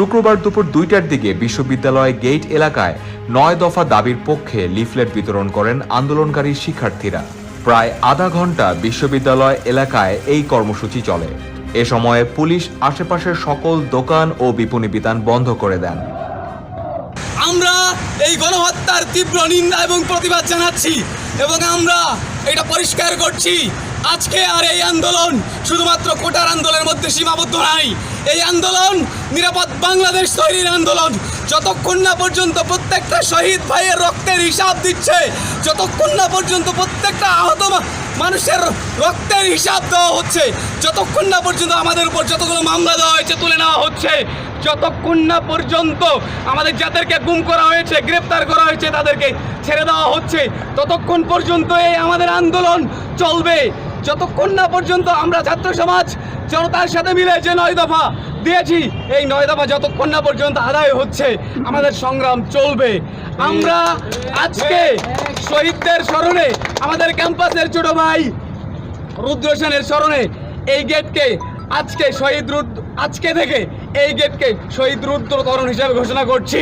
শুক্রবার দুপুর দুইটার দিকে বিশ্ববিদ্যালয় গেট এলাকায় নয় দফা দাবির পক্ষে লিফলেট বিতরণ করেন আন্দোলনকারী শিক্ষার্থীরা। প্রায় আধা ঘণ্টা বিশ্ববিদ্যালয় এলাকায় এই কর্মসূচি চলে। এ সময়ে পুলিশ আশেপাশের সকল দোকান ও বিপণী বিতান বন্ধ করে দেন। আমরা এই গণহত্যার তীব্র নিন্দা এবং প্রতিবাদ জানাচ্ছি এবং আমরা এটা পরিষ্কার করছি। আজকে আর এই আন্দোলন শুধুমাত্র কোটার আন্দোলনের মধ্যে সীমাবদ্ধ নাই। এই আন্দোলন নিরাপদ বাংলাদেশ তৈরির আন্দোলন। যতক্ষণ না পর্যন্ত প্রত্যেকটা শহীদ ভাইয়ের রক্তের হিসাব দিচ্ছে, যতক্ষণ না পর্যন্ত প্রত্যেকটা আহত মানুষের রক্তের হিসাব দেওয়া হচ্ছে, যতক্ষণ না পর্যন্ত আমাদের উপর যতগুলো মামলা দেওয়া হয়েছে, তুলে নেওয়া হচ্ছে, যতক্ষণ না পর্যন্ত আমাদের যাদেরকে গুম করা হয়েছে, গ্রেপ্তার করা হয়েছে, তাদেরকে ছেড়ে দেওয়া হচ্ছে, ততক্ষণ পর্যন্ত এই আমাদের আন্দোলন চলবে। যতক্ষণ না পর্যন্ত আমরা ছাত্র সমাজ জনতার সাথে মিলে যে নয় দফা দিয়েছি, এই নয় দফা যতক্ষণ না পর্যন্ত আদায় হচ্ছে, আমাদের সংগ্রাম চলবে। আমরা আজকে শহীদদের স্মরণে, আমাদের ক্যাম্পাসের ছোট ভাই রুদ্র সেনের স্মরণে এই গেটকে আজকে শহীদ আজকে থেকে এই গেটকে শহীদ রুদ্রতরণ হিসেবে ঘোষণা করছি।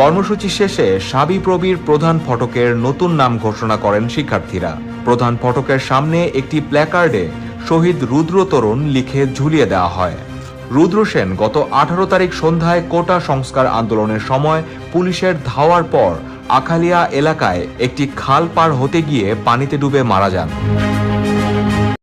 কর্মসূচি শেষে সাবি প্রবীর প্রধান ফটকের নতুন নাম ঘোষণা করেন শিক্ষার্থীরা। প্রধান ফটকের সামনে একটি প্ল্যাকার্ডে শহীদ রুদ্র তরুণ লিখে ঝুলিয়ে দেওয়া হয়। রুদ্র সেন গত আঠারো তারিখ সন্ধ্যায় কোটা সংস্কার আন্দোলনের সময় পুলিশের ধাওয়ার পর আখালিয়া এলাকায় একটি খাল পার হতে গিয়ে পানিতে ডুবে মারা যান।